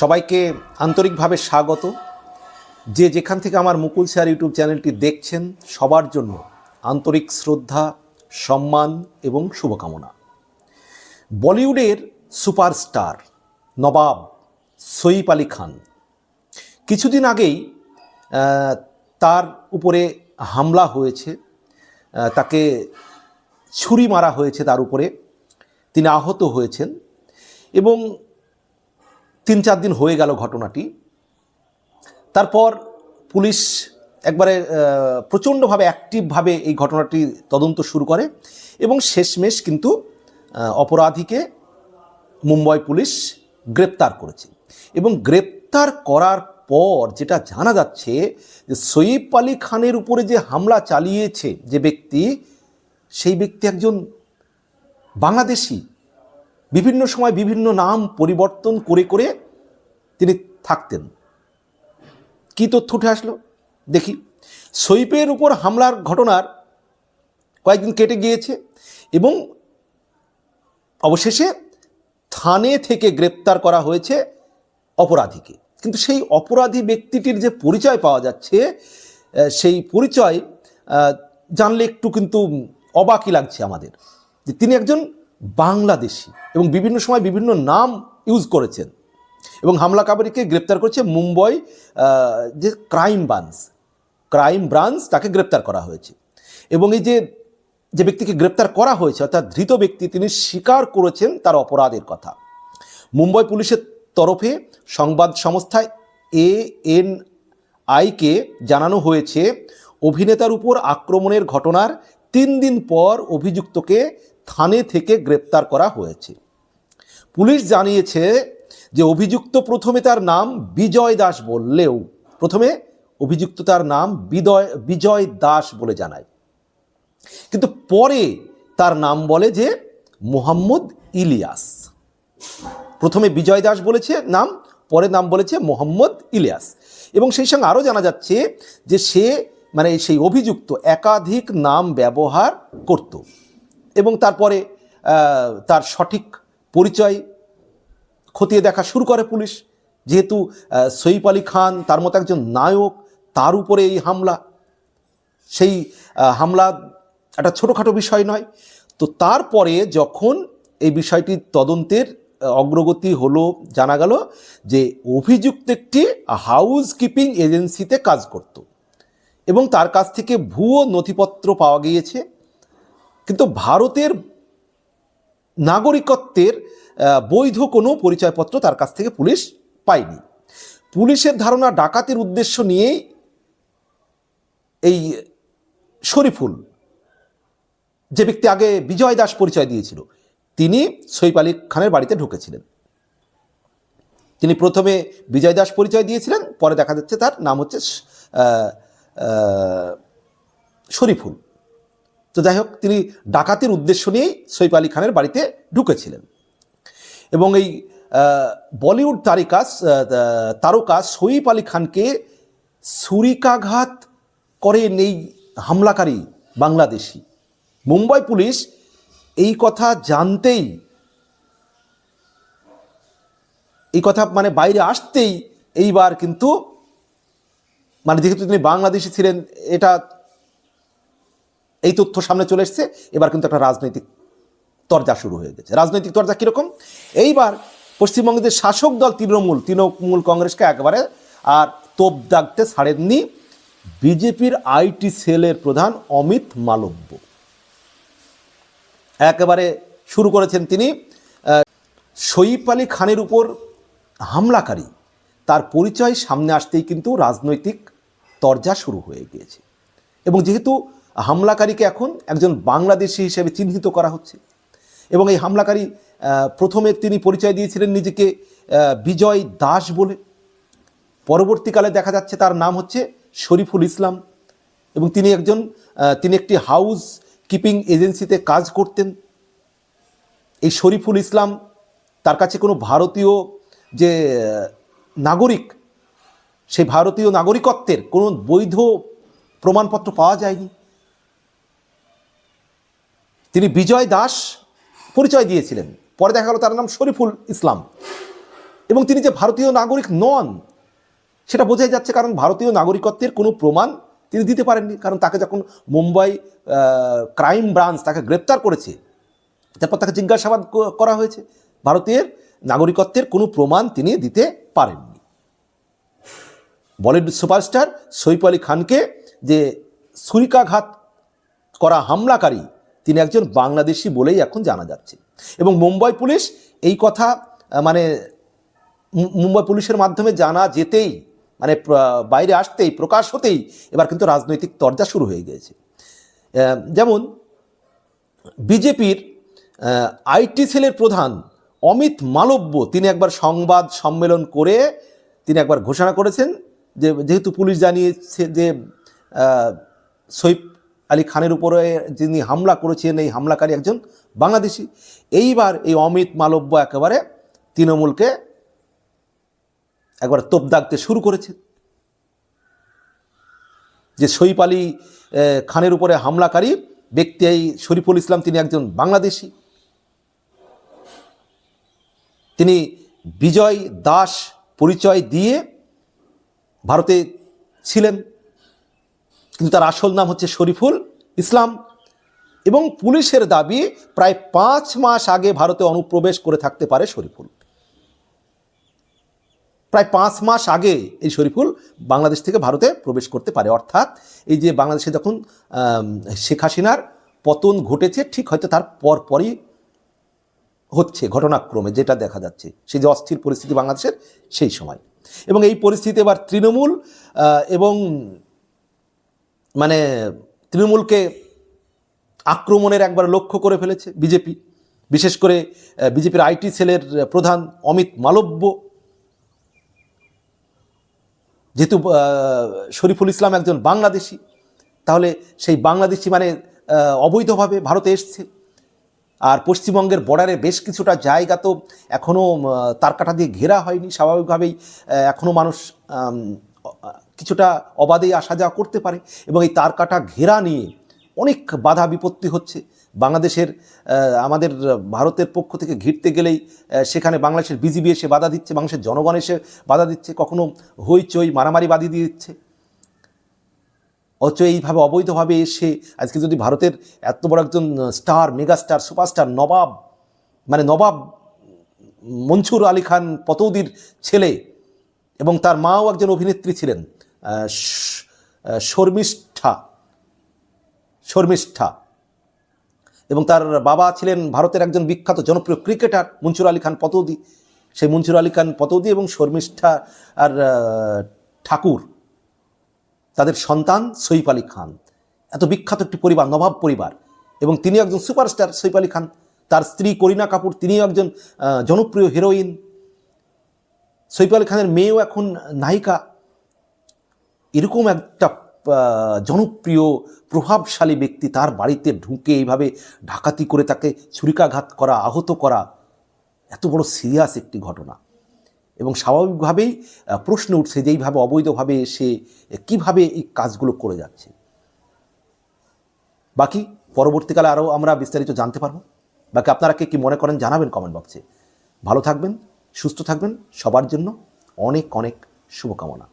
সবাইকে আন্তরিকভাবে স্বাগত। যে যেখান থেকে আমার মুকুল স্যার ইউটিউব চ্যানেলটি দেখছেন, সবার জন্য আন্তরিক শ্রদ্ধা, সম্মান এবং শুভকামনা। বলিউডের সুপারস্টার নবাব সইফ আলী খান কিছুদিন আগেই তার উপরে হামলা হয়েছে। তাকে ছুরি মারা হয়েছে তার উপরে। তিনি আহত হয়েছেন এবং তিন চার দিন হয়ে গেল ঘটনাটি। তারপর পুলিশ একবারে প্রচণ্ডভাবে অ্যাক্টিভভাবে এই ঘটনাটি তদন্ত শুরু করে এবং শেষমেশ কিন্তু অপরাধীকে মুম্বাই পুলিশ গ্রেপ্তার করেছে। এবং গ্রেপ্তার করার পর যেটা জানা যাচ্ছে যে সইফ আলী খানের উপরে যে হামলা চালিয়েছে যে ব্যক্তি, সেই ব্যক্তি একজন বাংলাদেশি। বিভিন্ন সময় বিভিন্ন নাম পরিবর্তন করে করে তিনি থাকতেন। কি তথ্য উঠে আসলো? দেখি। সৈপের উপর হামলার ঘটনার কয়েকদিন কেটে গিয়েছে এবং অবশেষে থানে থেকে গ্রেপ্তার করা হয়েছে অপরাধীকে। কিন্তু সেই অপরাধী ব্যক্তিটির যে পরিচয় পাওয়া যাচ্ছে সেই পরিচয় জানলে একটু কিন্তু অবাকই লাগছে আমাদের। যে তিনি একজন বাংলাদেশি এবং বিভিন্ন সময় বিভিন্ন নাম ইউজ করেছেন। এবং হামলাকারীকে গ্রেপ্তার করেছে মুম্বই যে ক্রাইম ব্রাঞ্চ ক্রাইম ব্রাঞ্চ তাকে গ্রেপ্তার করা হয়েছে। এবং এই যে যে ব্যক্তিকে গ্রেপ্তার করা হয়েছে, অর্থাৎ ধৃত ব্যক্তি তিনি স্বীকার করেছেন তার অপরাধের কথা। মুম্বই পুলিশের তরফে সংবাদ সংস্থা এ এন আইকে জানানো হয়েছে, অভিনেতার উপর আক্রমণের ঘটনার তিন দিন পর অভিযুক্তকে থানে থেকে গ্রেপ্তার করা হয়েছে। পুলিশ জানিয়েছে যে অভিযুক্ত প্রথমে তার নাম বিজয় দাস বললেও, প্রথমে অভিযুক্ত তার নাম বিদয়, বিজয় দাস বলে জানায়। কিন্তু পরে তার নাম বলে যে মোহাম্মদ ইলিয়াস। প্রথমে বিজয় দাস বলেছে নাম, পরে নাম বলেছে মোহাম্মদ ইলিয়াস। এবং সেই সঙ্গে আরও জানা যাচ্ছে যে সে মানে সেই অভিযুক্ত একাধিক নাম ব্যবহার করত। এবং তারপরে তার সঠিক পরিচয় খতিয়ে দেখা শুরু করে পুলিশ। যেহেতু সইফ আলী খান তার মতো একজন নায়ক, তার উপরে এই হামলা, সেই হামলা একটা ছোটোখাটো বিষয় নয়। তো তারপরে যখন এই বিষয়টি তদন্তের অগ্রগতি হলো, জানা গেল যে অভিযুক্ত একটি হাউস কিপিং এজেন্সিতে কাজ করত। এবং তার কাছ থেকে ভুয়ো নথিপত্র পাওয়া গিয়েছে। কিন্তু ভারতের নাগরিকত্বের বৈধ কোনো পরিচয়পত্র তার কাছ থেকে পুলিশ পায়নি। পুলিশের ধারণা ডাকাতির উদ্দেশ্য নিয়েই এই শরীফুল, যে ব্যক্তি আগে বিজয় দাস পরিচয় দিয়েছিল, তিনি সৈফ আলী খানের বাড়িতে ঢুকেছিলেন। তিনি প্রথমে বিজয় দাস পরিচয় দিয়েছিলেন, পরে দেখা যাচ্ছে তার নাম হচ্ছে শরীফুল। তো যাই হোক, তিনি ডাকাতির উদ্দেশ্য নিয়েই সৈফ আলী খানের বাড়িতে ঢুকেছিলেন। এবং এই বলিউড তারিকা তারকা সইফ আলী খানকে ছুরিকাঘাত করেন এই হামলাকারী বাংলাদেশি। মুম্বাই পুলিশ এই কথা জানতেই, এই কথা মানে বাইরে আসতেই এইবার কিন্তু মানে যেহেতু তিনি বাংলাদেশি ছিলেন, এটা এই তথ্য সামনে চলে এসছে। এবার কিন্তু একটা রাজনৈতিক তরজা শুরু হয়ে গেছে। রাজনৈতিক তরজা কীরকম? এইবার পশ্চিমবঙ্গের শাসক দল তৃণমূল তৃণমূল কংগ্রেসকে একেবারে আর তোপ দাগতে ছাড়েননি বিজেপির আইটি সেলের প্রধান অমিত মালব্য। একেবারে শুরু করেছেন তিনি সইফ আলী খানের উপর হামলাকারী। তার পরিচয় সামনে আসতেই কিন্তু রাজনৈতিক তরজা শুরু হয়ে গিয়েছে। এবং যেহেতু হামলাকারীকে এখন একজন বাংলাদেশি হিসেবে চিহ্নিত করা হচ্ছে। এবং এই হামলাকারী প্রথমে তিনি পরিচয় দিয়েছিলেন নিজেকে বিজয় দাস বলে। পরবর্তীকালে দেখা যাচ্ছে তার নাম হচ্ছে শরীফুল ইসলাম। এবং তিনি একজন তিনি একটি হাউস কিপিং এজেন্সিতে কাজ করতেন। এই শরীফুল ইসলাম তার কাছে কোনো ভারতীয় যে নাগরিক, সেই ভারতীয় নাগরিকত্বের কোনো বৈধ প্রমাণপত্র পাওয়া যায়নি। তিনি বিজয় দাস পরিচয় দিয়েছিলেন। পরে দেখা গেল তার নাম শরীফুল ইসলাম। এবং তিনি যে ভারতীয় নাগরিক নন, সেটা বোঝাই যাচ্ছে কারণ ভারতীয় নাগরিকত্বের কোনো প্রমাণ তিনি দিতে পারেননি। কারণ তাকে যখন মুম্বাই ক্রাইম ব্রাঞ্চ তাকে গ্রেপ্তার করেছে, তারপর তাকে জিজ্ঞাসাবাদ করা হয়েছে। ভারতীয় নাগরিকত্বের কোনো প্রমাণ তিনি দিতে পারেননি। বলিউড সুপারস্টার সৈফ আলী খানকে যে ছুরিকাঘাত করা হামলাকারী তিনি একজন বাংলাদেশি বলেই এখন জানা যাচ্ছে। এবং মুম্বাই পুলিশ এই কথা মানে মুম্বাই পুলিশের মাধ্যমে জানা যেতেই মানে বাইরে আসতেই, প্রকাশ হতেই এবার কিন্তু রাজনৈতিক তরজা শুরু হয়ে গিয়েছে। যেমন বিজেপির আইটি সেলের প্রধান অমিত মালব্য তিনি একবার সংবাদ সম্মেলন করে তিনি একবার ঘোষণা করেছেন যে, যেহেতু পুলিশ জানিয়েছে যে সৈফ আলী খানের উপরে যিনি হামলা করেছেন এই হামলাকারী একজন বাংলাদেশি। এইবার এই অমিত মালব্য একেবারে তৃণমূলকে একবার তোপ দাগতে শুরু করেছে। যে সৈফ আলী খানের উপরে হামলাকারী ব্যক্তি এই শরীফুল ইসলাম, তিনি একজন বাংলাদেশি। তিনি বিজয় দাস পরিচয় দিয়ে ভারতে ছিলেন। কিন্তু তার আসল নাম হচ্ছে শরীফুল ইসলাম এবং পুলিশের দাবি প্রায় পাঁচ মাস আগে ভারতে অনুপ্রবেশ করে থাকতে পারে শরীফুল। প্রায় পাঁচ মাস আগে এই শরীফুল বাংলাদেশ থেকে ভারতে প্রবেশ করতে পারে। অর্থাৎ এই যে বাংলাদেশে যখন শেখ হাসিনার পতন ঘটেছে, ঠিক হয়তো তার পরপরই হচ্ছে ঘটনাক্রমে যেটা দেখা যাচ্ছে। সেই যে অস্থির পরিস্থিতি বাংলাদেশের সেই সময়। এবং এই পরিস্থিতি এবার তৃণমূল এবং মানে তৃণমূলকে আক্রমণের একবার লক্ষ্য করে ফেলেছে বিজেপি। বিশেষ করে বিজেপির আইটি সেলের প্রধান অমিত মালব্য। যেহেতু শরীফুল ইসলাম একজন বাংলাদেশি, তাহলে সেই বাংলাদেশি মানে অবৈধভাবে ভারতে এসছে। আর পশ্চিমবঙ্গের বর্ডারে বেশ কিছুটা জায়গা তো এখনও তারকাটা দিয়ে ঘেরা হয়নি। স্বাভাবিকভাবেই এখনও মানুষ কিছুটা অবাধেই আসা যাওয়া করতে পারে এবং এই তারকাটা ঘেরা নিয়ে অনেক বাধা বিপত্তি হচ্ছে। বাংলাদেশের আমাদের ভারতের পক্ষ থেকে ঘিরতে গেলেই সেখানে বাংলাদেশের বিজিবি এসে বাধা দিচ্ছে, বাংলাদেশের জনগণ এসে বাধা দিচ্ছে, কখনো হইচই, মারামারি বাদি দিয়ে দিচ্ছে। অথচ এইভাবে অবৈধভাবে এসে আজকে যদি ভারতের এত বড় একজন স্টার, মেগাস্টার, সুপারস্টার নবাব মানে নবাব মনসুর আলী খান পতৌদির ছেলে এবং তার মাও একজন অভিনেত্রী ছিলেন শর্মিষ্ঠা। শর্মিষ্ঠা। এবং তার বাবা ছিলেন ভারতের একজন বিখ্যাত জনপ্রিয় ক্রিকেটার মনসুর আলী খান পতৌদি। সেই মনসুর আলী খান পতৌদি এবং শর্মিষ্ঠা আর ঠাকুর, তাদের সন্তান সৈফ আলী খান। এত বিখ্যাত একটি পরিবার, নবাব পরিবার। এবং তিনি একজন সুপারস্টার সৈফ আলী খান। তার স্ত্রী করিনা কাপুর, তিনিও একজন জনপ্রিয় হিরোইন সৈফ আলী খানের মেয়েও এখন নায়িকা। এরকম একটা জনপ্রিয়, প্রভাবশালী ব্যক্তি তার বাড়িতে ঢুকে এইভাবে ডাকাতি করে তাকে ছুরিকাঘাত করা, আহত করা, এত বড় সিরিয়াস একটি ঘটনা। এবং স্বাভাবিকভাবেই প্রশ্ন উঠছে যে এইভাবে অবৈধভাবে এসে কীভাবে এই কাজগুলো করে যাচ্ছে। বাকি পরবর্তীকালে আরও আমরা বিস্তারিত জানতে পারব। বাকি আপনারা কে কী মনে করেন জানাবেন কমেন্ট বক্সে ভালো থাকবেন, সুস্থ থাকবেন, সবার জন্য অনেক অনেক শুভকামনা।